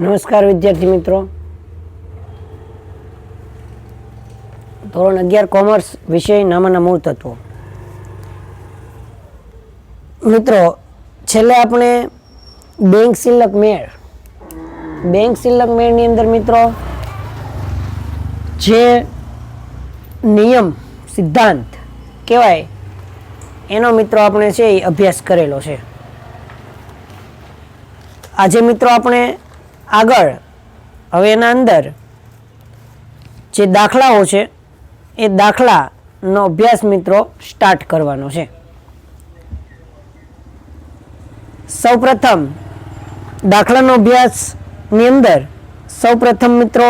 નમસ્કાર વિદ્યાર્થી મિત્રો. ધોરણ અગિયાર કોમર્સ વિષય નામાના મૂળ તત્વો. મિત્રો, છેલ્લે આપણે બેંક સિલક મેળ. બેંક સિલક મેળની અંદર મિત્રો, જે નિયમ, સિદ્ધાંત કહેવાય, એનો મિત્રો આપણે છે એ અભ્યાસ કરેલો છે. આજે મિત્રો આપણે આગળ, હવે એના અંદર જે દાખલાઓ છે, એ દાખલાનો અભ્યાસ મિત્રો સ્ટાર્ટ કરવાનો છે. સૌપ્રથમ, દાખલાનો અભ્યાસની અંદર સૌપ્રથમ મિત્રો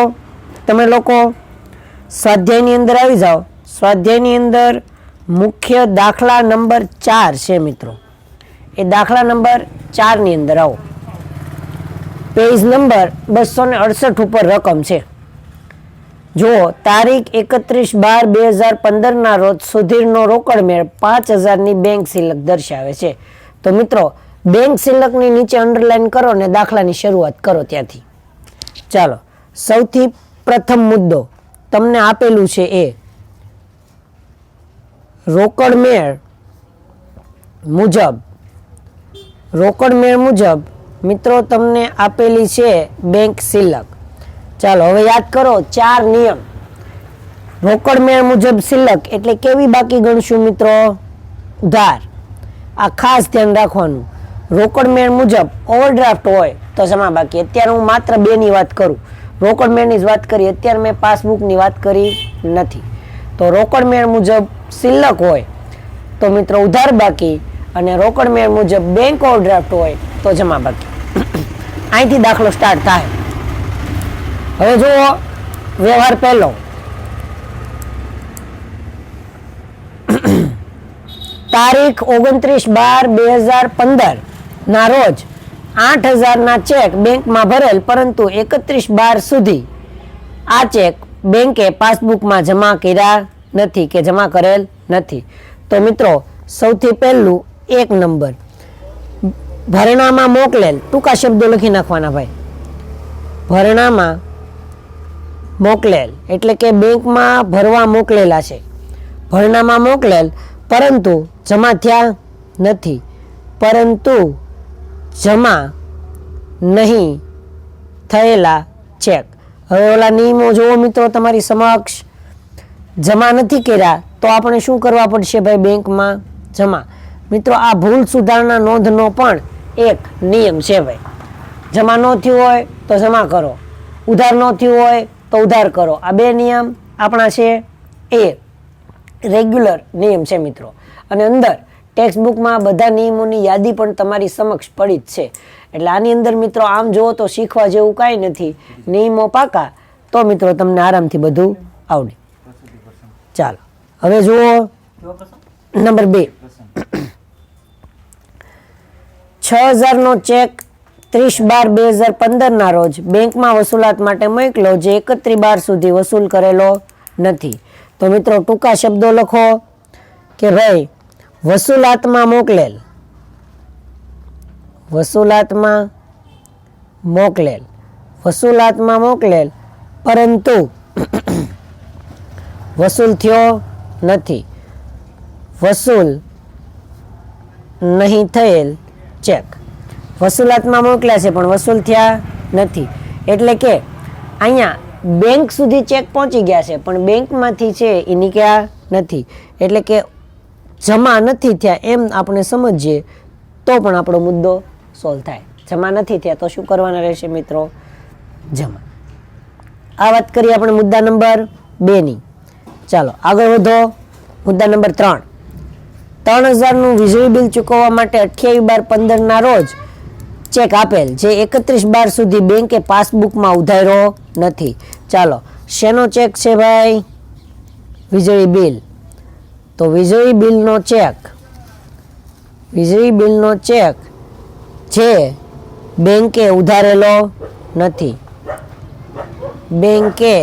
તમે લોકો સ્વાધ્યાયની અંદર આવી જાઓ. સ્વાધ્યાયની અંદર મુખ્ય દાખલા નંબર ચાર છે મિત્રો. એ દાખલા નંબર ચારની અંદર આવો. પેજ નંબર બસો ને અડસઠ ઉપર રકમ છે. જો તારીખ એકત્રીસ બાર બે હજાર પંદરના રોજ સુધીરનો રોકડ મેળ પાંચ હજારની બેંક સિલક દર્શાવે છે. તો મિત્રો, બેંક સિલકની નીચે અંડરલાઇન કરો ને દાખલાની શરૂઆત કરો ત્યાંથી. ચાલો, સૌથી પ્રથમ મુદ્દો તમને આપેલું છે એ, રોકડ મેળ મુજબ, રોકડ મેળ મુજબ મિત્રો, તમને આપેલી છે બેંક સિલક ચાલો, હવે યાદ કરો, ચાર નિયમ. રોકડ મેળ મુજબ સિલક એટલે કેવી બાકી ગણશું મિત્રો? ઉધાર. આ ખાસ ધ્યાન રાખવાનું. રોકડ મેળ મુજબ ઓવરડ્રાફ્ટ હોય તો જમા બાકી? અત્યારે હું માત્ર બે ની વાત કરું. રોકડ મેળની જ વાત કરી. અત્યારે મેં પાસબુકની વાત કરી નથી. તો રોકડ મેળ મુજબ સિલક હોય તો મિત્રો ઉધાર બાકી અને રોકડ મેળ મુજબ બેંક ઓવરડ્રાફ્ટ હોય તો જમા બાકી. અહીંથી દાખલો સ્ટાર્ટ થાય. હવે જુઓ, વ્યવહાર પહેલો. તારીખ ઓગણત્રીસ બાર બે હજાર પંદર ના રોજ આઠ હજારના ચેક બેંકમાં ભરેલ, પરંતુ એકત્રીસ બાર સુધી આ ચેક બેંકે પાસબુકમાં જમા કર્યા નથી કે જમા કરેલ નથી. તો મિત્રો, સૌથી પહેલું એક નંબર. ભરણામાં મોકલેલ. ટૂંકા શબ્દો લખી નાખવાના ભાઈ. ભરણામાં મોકલેલ. એટલે કે બેંકમાં ભરવા મોકલેલા છે. ભરણામાં મોકલેલ, પરંતુ જમા થયા નથી. પરંતુ જમા નહીં થયેલા ચેક હવે ઓલા નિયમો જુઓ મિત્રો તમારી સમક્ષ. જમા નથી કર્યા, તો આપણે શું કરવા પડશે ભાઈ બેંકમાં જમા? મિત્રો, આ ભૂલ સુધારણા નોંધનો પણ એક નિયમ છે ભાઈ. જમા ન થયું હોય તો જમા કરો. ઉધાર ન થયું હોય તો ઉધાર કરો. આ બે નિયમ આપણા છે. એ રેગ્યુલર નિયમ છે મિત્રો. અને અંદર ટેક્સ્ટ બુકમાં બધા નિયમોની યાદી પણ તમારી સમક્ષ પડી જ છે. એટલે આની અંદર મિત્રો આમ જુઓ તો શીખવા જેવું કાંઈ નથી. નિયમો પાકા તો મિત્રો તમને આરામથી બધું આવડે. ચાલો. હવે જુઓ. નંબર બે. છ હજારનો ચેક ત્રીસ બાર બે હજાર પંદરના રોજ બેંકમાં વસૂલાત માટે મોકલો, જે એકત્રીસ બાર સુધી વસૂલ કરેલો નથી. તો મિત્રો, ટૂંકા શબ્દો લખો કે ભાઈ, વસૂલાતમાં મોકલેલ. વસૂલાતમાં મોકલેલ. વસૂલાતમાં મોકલેલ, પરંતુ વસૂલ થયો નથી. વસૂલ નહીં થયેલ ચેક. વસૂલાતમાં મોકલ્યા છે, પણ વસૂલ થયા નથી. એટલે કે અહીંયા બેંક સુધી ચેક પહોંચી ગયા છે, પણ બેંકમાંથી છે એ નીકળ્યા નથી. એટલે કે જમા નથી થયા એમ આપણે સમજીએ, તો પણ આપણો મુદ્દો સોલ્વ થાય. જમા નથી થયા તો શું કરવાના રહેશે મિત્રો? જમા. આ વાત કરીએ આપણે મુદ્દા નંબર બેની. ચાલો, આગળ વધો. મુદ્દા નંબર ત્રણ. ત્રણ હજારનું વીજળી બિલ ચૂકવવા માટે અઠ્યાવીસ બાર પંદરના રોજ ચેક આપેલ, જે એકત્રીસ બાર સુધી બેંકે પાસબુકમાં ઉધાર્યો નથી. ચાલો, શેનો ચેક છે ભાઈ? વીજળી બિલ. તો વીજળી બિલનો ચેક, વીજળી બિલનો ચેક જે બેંકે ઉધારેલો નથી. બેંકે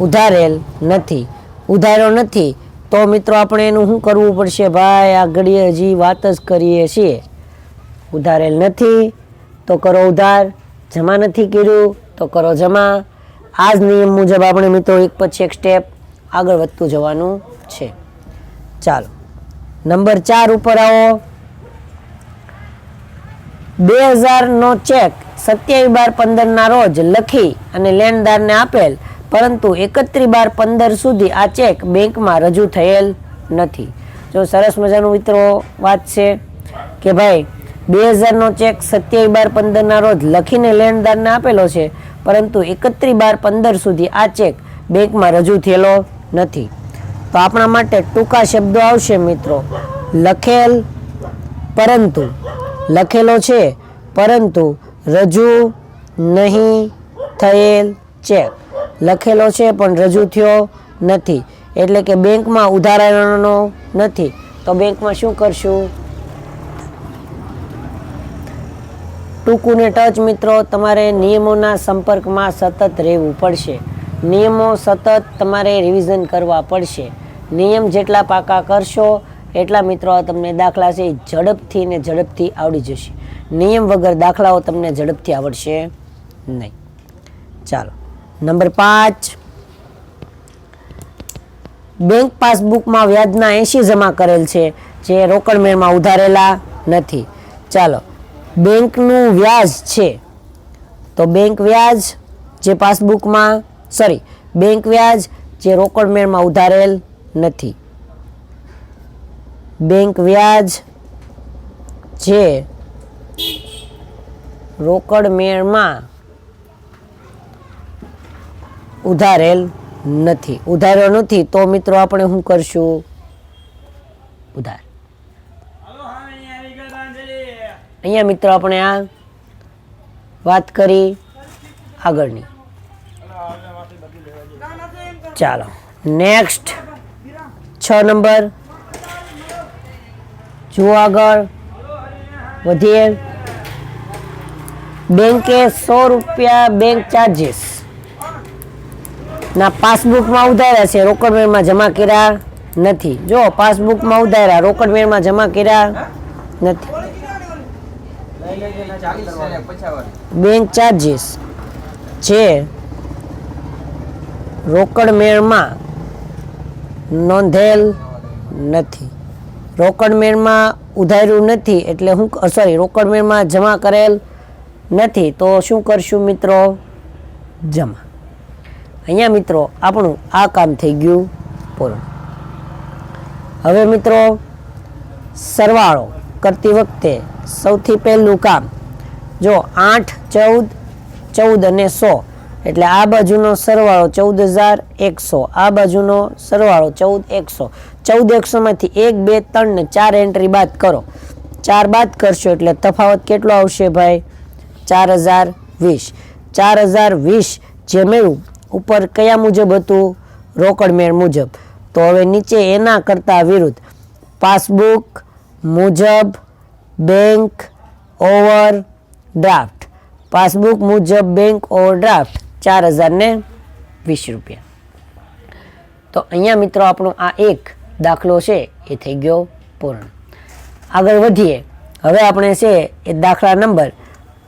ઉધારેલ નથી. ઉધાર્યો નથી. તો મિત્રો આપણે એનું શું કરવું પડશે ભાઈ? આ ઘડીએ હજી વાત જ કરીએ છીએ. ઉધારેલ નથી, તો કરો ઉધાર. જમા નથી કર્યું, તો કરો જમા. આ જ નિયમ મુજબ આપણે મિત્રો એક પછી એક સ્ટેપ આગળ વધતું જવાનું છે. ચાલો. નંબર ચાર ઉપર આવો. બે હજારનો ચેક સત્યાવીસ બાર પંદરના રોજ લખી અને લેણદારને આપેલ પરંતુ એકત્રીસ બાર પંદર સુધી આ ચેક બેંકમાં રજૂ થયેલ નથી. જો સરસ મજાનું મિત્રો વાત છે કે ભાઈ, બે હજારનો ચેક સત્યાવીસ બાર પંદરના રોજ લખીને લેણદારને આપેલો છે, પરંતુ એકત્રીસ બાર પંદર સુધી આ ચેક બેંકમાં રજૂ થયેલો નથી. તો આપણા માટે ટૂંકા શબ્દો આવશે મિત્રો. લખેલ પરંતુ, લખેલો છે, પરંતુ રજૂ નહીં થયેલ ચેક. લખેલો છે, પણ રજૂ થયો નથી. એટલે કે બેંકમાં ઉધારણનો નથી. તો બેંકમાં શું કરશું? ટૂંકુને ટચ મિત્રો, તમારે નિયમોના સંપર્કમાં સતત રહેવું પડશે. નિયમો સતત તમારે રિવિઝન કરવા પડશે. નિયમ જેટલા પાકા કરશો, એટલા મિત્રો તમને દાખલા છે ઝડપથી ને ઝડપથી આવડી જશે. નિયમ વગર દાખલાઓ તમને ઝડપથી આવડશે નહીં. ચાલો. નંબર પાંચ. બેંક પાસબુકમાં વ્યાજના એંશી જમા કરેલ છે, જે રોકડ મેળમાં ઉધારેલા નથી. ચાલો, બેંકનું વ્યાજ છે. તો બેંક વ્યાજ જે પાસબુકમાં સોરી બેંક વ્યાજ જે રોકડ મેળમાં ઉધારેલ નથી. બેંક વ્યાજ જે રોકડ મેળમાં ઉધારેલ નથી. ઉધાર્યો નથી તો મિત્રો આપણે શું કરશું? ઉધાર. અહીંયા મિત્રો આપણે આ વાત કરી આગળની. ચાલો. નેક્સ્ટ છ નંબર. જુઓ આગળ. વધીએ. બેંકે સો રૂપિયા બેંક ચાર્જીસ ના, પાસબુકમાં ઉધાર્યા છે રોકડ મેળમાં જમા કર્યા નથી. જો, પાસબુકમાં ઉધાર્યા રોકડ મેળમાં જમા કર્યા નથી. બેંક ચાર્જીસ જે રોકડ મેળમાં નોંધેલ નથી. રોકડ મેળમાં ઉધાર્યું નથી એટલે હું સોરી રોકડ મેળમાં જમા કરેલ નથી. તો શું કરશું મિત્રો? જમા. અહીંયા મિત્રો, આપણું આ કામ થઈ ગયું પૂરું. હવે મિત્રો, સરવાળો કરતી વખતે સૌથી પહેલું કામ, જો આઠ, ચૌદ ચૌદ અને સો, એટલે આ બાજુનો સરવાળો ચૌદ હજાર એકસો, આ બાજુનો સરવાળો ચૌદ એકસો. ચૌદ એકસોમાંથી એક, બે, ત્રણ ને ચાર એન્ટ્રી બાદ કરો. ચાર બાદ કરશો એટલે તફાવત કેટલો આવશે ભાઈ? ચાર હજાર વીસ. ચાર હજાર વીસ જે મેળવું ઉપર કયા મુજબ હતું? રોકડ મેળ મુજબ. તો હવે નીચે એના કરતાં વિરુદ્ધ. પાસબુક મુજબ બેંક ઓવર ડ્રાફ્ટ પાસબુક મુજબ બેંક ઓવરડ્રાફ્ટ ચાર હજારને વીસ રૂપિયા. તો અહીંયા મિત્રો આપણો આ એક દાખલો છે, એ થઈ ગયો પૂર્ણ. આગળ વધીએ. હવે આપણે છે એ દાખલા નંબર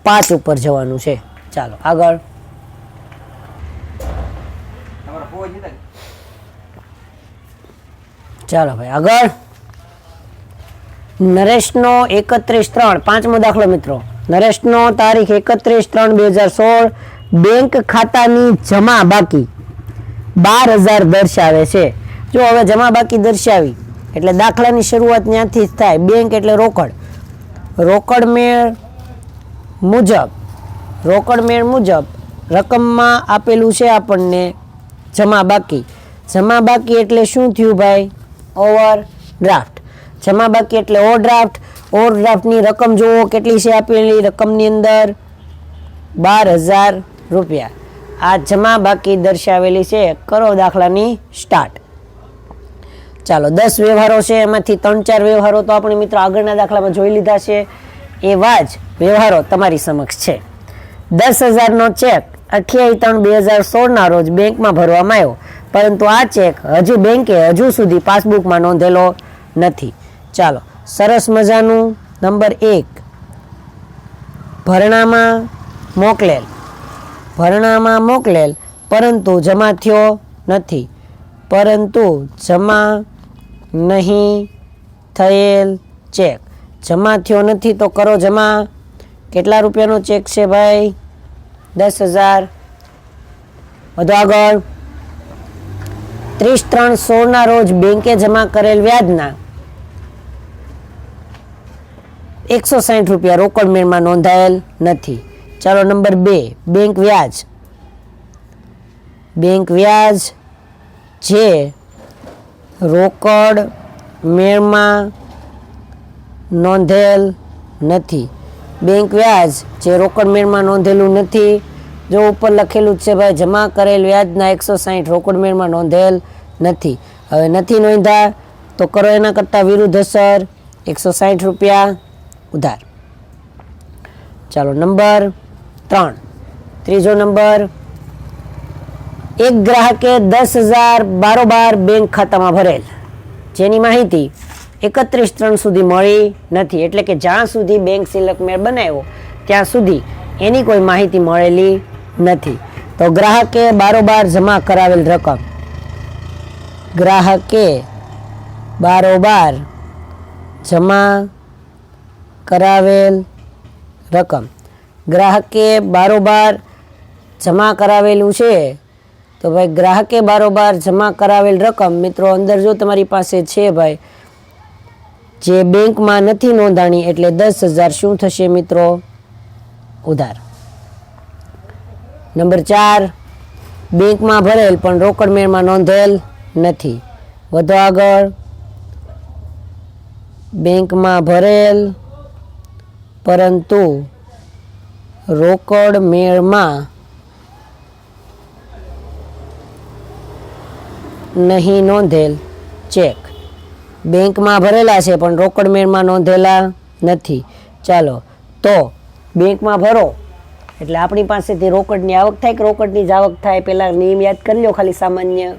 પાંચ ઉપર જવાનું છે. ચાલો આગળ. ચાલો ભાઈ, આગળ. નરેશનો એકત્રીસ ત્રણ, પાંચમો દાખલો મિત્રો. નરેશનો તારીખ એકત્રીસ ત્રણ બે હજાર સોળ, બેંક ખાતાની જમા બાકી. બાર હજાર દર્શાવે છે. જો હવે જમા બાકી દર્શાવી, એટલે દાખલાની શરૂઆત ત્યાંથી જ થાય. બેંક એટલે રોકડ. રોકડ મેળ મુજબ, રોકડ મેળ મુજબ રકમમાં આપેલું છે આપણને જમા બાકી. જમા બાકી એટલે શું થયું ભાઈ? ઓવર ડ્રાફ્ટ જમા બાકી એટલે ઓવર ડ્રાફ્ટ ઓવર ડ્રાફ્ટની રકમ જુઓ કેટલી છે આપેલી. રકમની અંદર બાર હજાર રૂપિયા. આ જમા બાકી દર્શાવેલી છે કરો દાખલાની સ્ટાર્ટ ચાલો, દસ વ્યવહારો છે. એમાંથી ત્રણ ચાર વ્યવહારો તો આપણે મિત્રો આગળના દાખલામાં જોઈ લીધા છે. એવા જ વ્યવહારો તમારી સમક્ષ છે. દસ હજારનો ચેક અઠ્યાવીસ ત્રણ બે હજાર સોળના રોજ બેંકમાં ભરવામાં આવ્યો. પરંતુ આ ચેક હજુ બેંકે હજુ સુધી પાસબુકમાં નોંધેલો નથી. ચાલો, સરસ મજાનું નંબર એક. ભરણામાં મોકલેલ. ભરણામાં મોકલેલ, પરંતુ જમા થયો નથી. પરંતુ જમા નહીં થયેલ ચેક. જમા થયો નથી તો કરો જમા. કેટલા રૂપિયાનો ચેક છે ભાઈ? દસ હજાર. વધુ આગળ. ત્રીસ ત્રણ સોળના રોજ બેંકે જમા કરેલ વ્યાજના એકસો સાઠ રૂપિયા રોકડ મેળમાં નોંધાયેલ નથી. ચાલો નંબર બે, બેંક વ્યાજ. બેંક વ્યાજ જે રોકડ મેળમાં નોંધેલ નથી. બેંક વ્યાજ જે રોકડ મેળમાં નોંધેલું નથી જો ઉપર લખેલું છે, ભાઈ, જમા કરેલ વ્યાજના એકસો સાહીઠ રોકડ મેળમાં નોંધેલ નથી. હવે નથી નોંધા, તો કરો એના કરતાં વિરુદ્ધ અસર. એકસો સાહીઠ રૂપિયા ઉધાર. ચાલો, નંબર ત્રણ. ત્રીજો નંબર. એક ગ્રાહકે દસ હજાર બારોબાર બેંક ખાતામાં ભરેલ. જેની માહિતી એકત્રીસ ત્રણ સુધી મળી નથી. એટલે કે જ્યાં સુધી બેંક સિલક મેળ બનાવ્યો, ત્યાં સુધી એની કોઈ માહિતી મળેલી નથી. તો ગ્રાહકે બારોબાર જમા કરાવેલ રકમ. ગ્રાહકે બારોબાર જમા કરાવેલ રકમ. ગ્રાહકે બારોબાર જમા કરાવેલું છે, તો ભાઈ ગ્રાહકે બારોબાર જમા કરાવેલ રકમ, મિત્રો, અંદર જો તમારી પાસે છે ભાઈ, જે બેંકમાં નથી નોંધાણી, એટલે દસ હજાર શું થશે, મિત્રો? ઉધાર. નંબર ચાર, બેંકમાં ભરેલ પણ રોકડ મેળમાં નોંધેલ નથી. વધુ આગળ. બેંકમાં ભરેલ, પરંતુ રોકડ મેળમાં નહીં નોંધેલ ચેક. બેંકમાં ભરેલા છે, પણ રોકડ મેળમાં નોંધેલા નથી. ચાલો, તો બેંકમાં ભરો. એટલે આપણી પાસેથી રોકડની આવક થાય કે રોકડની જ આવક થાય પહેલાં નિયમ યાદ કરી લો ખાલી સામાન્ય.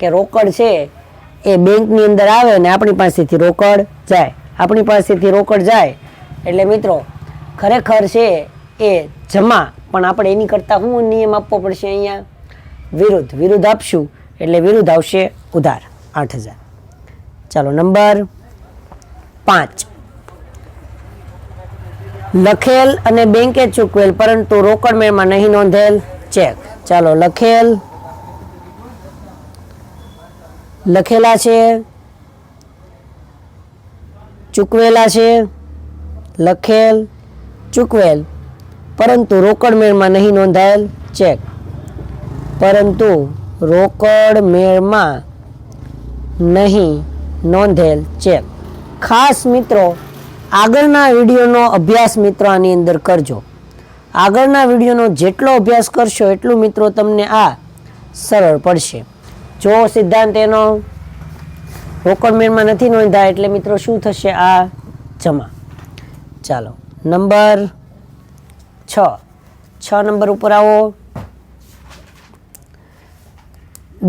કે રોકડ છે, એ બેંકની અંદર આવે ને આપણી પાસેથી રોકડ જાય. આપણી પાસેથી રોકડ જાય. એટલે મિત્રો, ખરેખર છે, એ જમા. પણ આપણે એની કરતાં શું નિયમ આપવો પડશે અહીંયા? વિરુદ્ધ. વિરુદ્ધ આપશું. એટલે વિરુદ્ધ આવશે ઉધાર, આઠ હજાર. ચાલો, નંબર પાંચ. લખેલ અને બેંકે ચૂકવેલ, પરંતુ રોકડ મેળમાં નહીં નોંધેલ ચેક. ચાલો, લખેલ. લખેલા છે. ચૂકવેલા છે. લખેલ. ચૂકવેલ. પરંતુ રોકડ મેળમાં નહીં નોંધાયેલ ચેક. પરંતુ રોકડ મેળમાં નહીં નોંધેલ ચેક. ખાસ મિત્રો આગળના વિડીયોનો અભ્યાસ મિત્રો આની અંદર કરજો. આગળના વિડીયોનો જેટલો અભ્યાસ કરશો એટલું મિત્રો તમને આ સરળ પડશે. જો સિદ્ધાંત એનો રોકડમેનમાં નથી નોંધાય એટલે મિત્રો શું થશે? આ જમા. ચાલો, નંબર છ. છ નંબર ઉપર આવો.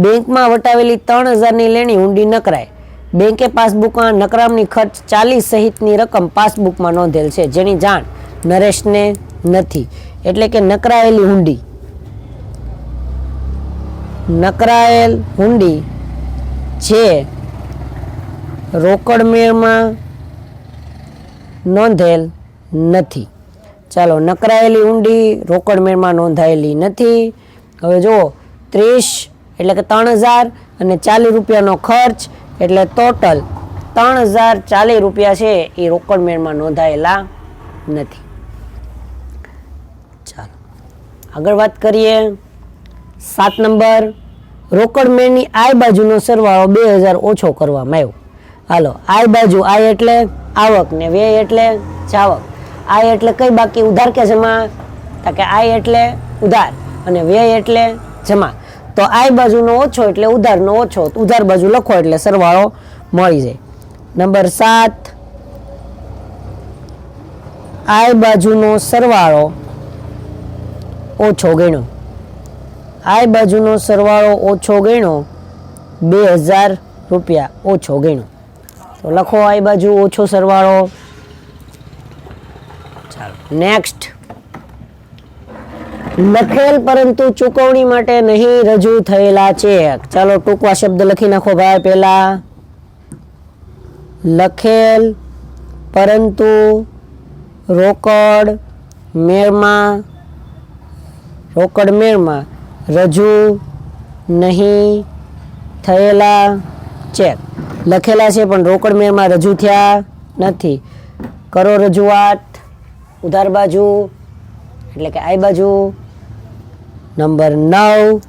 બેંકમાં વટાવેલી ત્રણ હજારની લેણી ઊંડી નકરાય. બેંકે પાસબુકમાં નકરામની ખર્ચ ચાલીસ સહિતની રકમ પાસબુકમાં નોંધેલ છે, જેની જાણ નરેશને નથી. એટલે કે નકરાયેલી હુંડી. નકરાયેલ હુંડી જે રોકડમેળમાં નોંધેલ નથી. ચાલો, નકરાયેલી ઊંડી રોકડ મેળમાં નોંધાયેલી નથી. હવે જુઓ, ત્રીસ એટલે કે ત્રણ હજાર અને ચાલીસ રૂપિયાનો ખર્ચ એટલે ટોટલ ત્રણ હજાર ચાલીસ રૂપિયા છે, એ રોકડ મેળમાં નોંધાયેલા નથી. ચાલો, આગળ વાત કરીએ. સાત નંબર, રોકડ મેળની આય બાજુનો સરવાળો બે હજાર ઓછો કરવામાં આવ્યો. હાલો, આય બાજુ આય એટલે આવક ને વ્યય એટલે જાવક. આય એટલે કઈ બાકી ઉધાર કે જમા? કે આય એટલે ઉધાર અને વ્યય એટલે જમા. તો આ બાજુનો ઓછો એટલે ઉધારનો ઓછો ઉધાર બાજુ લખો એટલે સરવાળો મળી જાય. નંબર સાત. આ બાજુનો સરવાળો ઓછો ગણ્યો. આ બાજુનો સરવાળો ઓછો ગણ્યો બે હજાર રૂપિયા ઓછો ગણ્યો. તો લખો આ બાજુ ઓછો સરવાળો. નેક્સ્ટ લખેલ પરંતુ ચૂકવણી માટે નહીં રજૂ થયેલા ચેક. ચાલો ટૂંકવા શબ્દ લખી નાખો ભાઈ પહેલા. લખેલ પરંતુ રોકડ મેળમાં રોકડ મેળમાં રજૂ નહીં થયેલા ચેક. લખેલા છે પણ રોકડ મેળમાં રજૂ થયા નથી. કરો રજૂઆત. ઉધાર બાજુ, એટલે કે આ બાજુ નંબર નવ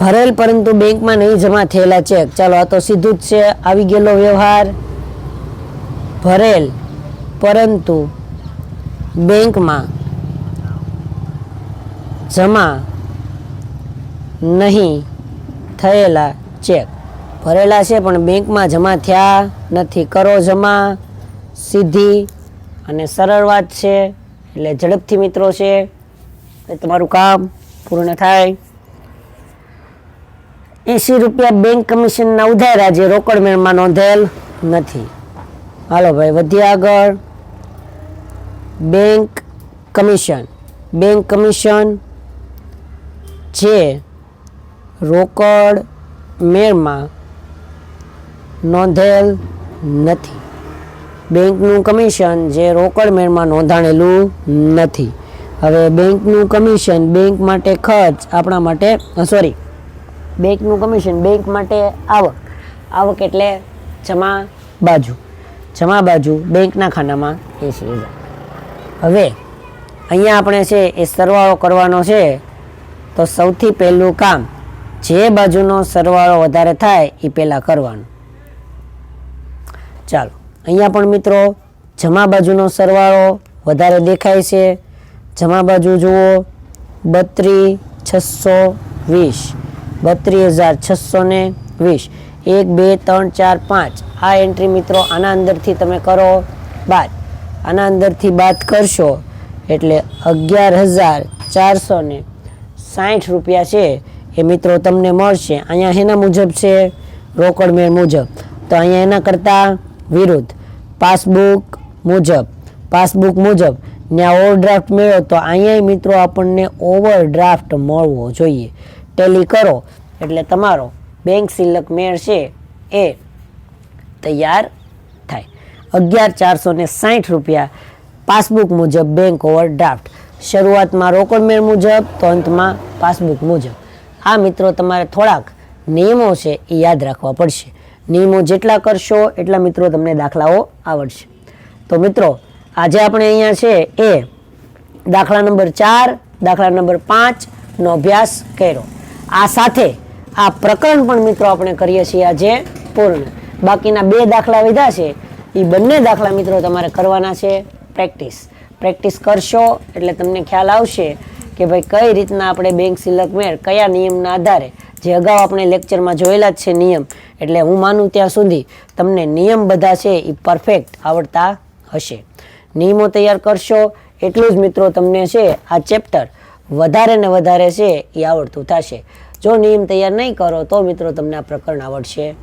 ભરેલ પરંતુ બેંકમાં નહીં જમા થયેલા ચેક ચાલો, આ તો સીધું જ છે. આવી ગયેલો વ્યવહાર. ભરેલ પરંતુ બેંકમાં જમા નહીં થયેલા ચેક ભરેલા છે, પણ બેંકમાં જમા થયા નથી. કરો જમા. સીધી અને સરળ વાત છે. એટલે ઝડપથી મિત્રો છે. તમારું કામ પૂર્ણ થાય. એંસી રૂપિયા બેંક કમિશનના ઉધારા જે રોકડ મેળમાં નોંધેલ નથી. હાલો ભાઈ, વધીએ આગળ. બેંક કમિશન બેંક કમિશન જે રોકડ મેળમાં નોંધેલ નથી. બેંકનું કમિશન જે રોકડ મેળમાં નોંધાણેલું નથી. હવે બેંકનું કમિશન બેંક માટે ખર્ચ આપણા માટે સોરી બેંકનું કમિશન બેંક માટે આવક. આવક એટલે જમા બાજુ. જમા બાજુ બેંકના ખાનામાં એસી હજાર. હવે અહીંયા આપણે છે એ સરવાળો કરવાનો છે. તો સૌથી પહેલું કામ જે બાજુનો સરવાળો વધારે થાય એ પહેલાં કરવાનું. ચાલો. અહીંયા પણ મિત્રો, જમા બાજુનો સરવાળો વધારે દેખાય છે. જમા બાજુ જુઓ, બત્રીસ છસો વીસ. બત્રીસ હજાર છસો ને વીસ. એક, બે, ત્રણ, ચાર, પાંચ. આ એન્ટ્રી મિત્રો આના અંદરથી તમે કરો બાદ. આના અંદરથી બાદ કરશો એટલે અગિયાર હજાર ચારસો ને સાઠ રૂપિયા છે એ મિત્રો તમને મળશે. અહીંયા એના મુજબ છે રોકડ મેળ મુજબ. તો અહીંયા એના કરતાં વિરુદ્ધ. પાસબુક મુજબ. પાસબુક મુજબ ને ઓવરડ્રાફ્ટ મેળવો તો અહીંયા મિત્રો આપણને ઓવરડ્રાફ્ટ મળવો જોઈએ. ટેલી કરો, એટલે તમારો બેંક સિલક મેળ છે એ તૈયાર થાય. અગિયાર ચારસો ને સાઠ રૂપિયા પાસબુક મુજબ બેંક ઓવરડ્રાફ્ટ. શરૂઆતમાં રોકડ મેળ મુજબ, તો અંતમાં પાસબુક મુજબ. આ મિત્રો, તમારે થોડાક નિયમો છે એ યાદ રાખવા પડશે. નિયમો જેટલા કરશો, એટલા મિત્રો તમને દાખલાઓ આવડશે. તો મિત્રો, આજે આપણે અહીંયા છે એ દાખલા નંબર ચાર, દાખલા નંબર પાંચનો અભ્યાસ કર્યો. આ સાથે આ પ્રકરણ પણ મિત્રો આપણે કરીએ છીએ આજે પૂર્ણ. બાકીના બે દાખલા વધ્યા છે એ બંને દાખલા મિત્રો તમારે કરવાના છે પ્રેક્ટિસ. પ્રેક્ટિસ કરશો એટલે તમને ખ્યાલ આવશે કે ભાઈ કઈ રીતના આપણે બેંક સિલક મેળ, કયા નિયમના આધારે જે અગાઉ આપણે લેક્ચરમાં જોયેલા જ છે નિયમ, એટલે હું માનું ત્યાં સુધી તમને નિયમ બધા છે એ પરફેક્ટ આવડતા હશે. નિયમો તૈયાર કરશો એટલું જ મિત્રો તમને છે આ ચેપ્ટર વધારે ને વધારે છે એ આવડતું થશે. જો નિયમ તૈયાર નહીં કરો તો મિત્રો તમને આ પ્રકરણ આવડશે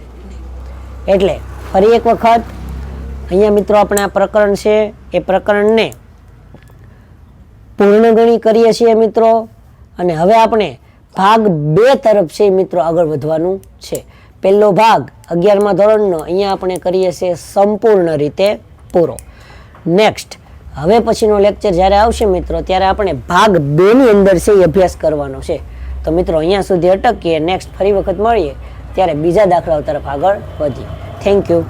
એટલે ફરી એક વખત અહીંયા મિત્રો આપણે આ પ્રકરણ છે એ પ્રકરણને પૂર્ણગણી કરીએ છીએ મિત્રો. અને હવે આપણે ભાગ બે તરફ છે મિત્રો આગળ વધવાનું છે. પહેલો ભાગ અગિયારમા ધોરણનો, અહીંયા આપણે કરીએ છીએ સંપૂર્ણ રીતે પૂરો. નેક્સ્ટ હવે પછીનો લેક્ચર જ્યારે આવશે મિત્રો, ત્યારે આપણે ભાગ બેની અંદર છે એ અભ્યાસ કરવાનો છે. તો મિત્રો, અહીંયા સુધી અટકીએ નેક્સ્ટ ફરી વખત મળીએ, ત્યારે બીજા દાખલાઓ તરફ આગળ વધીએ. Thank you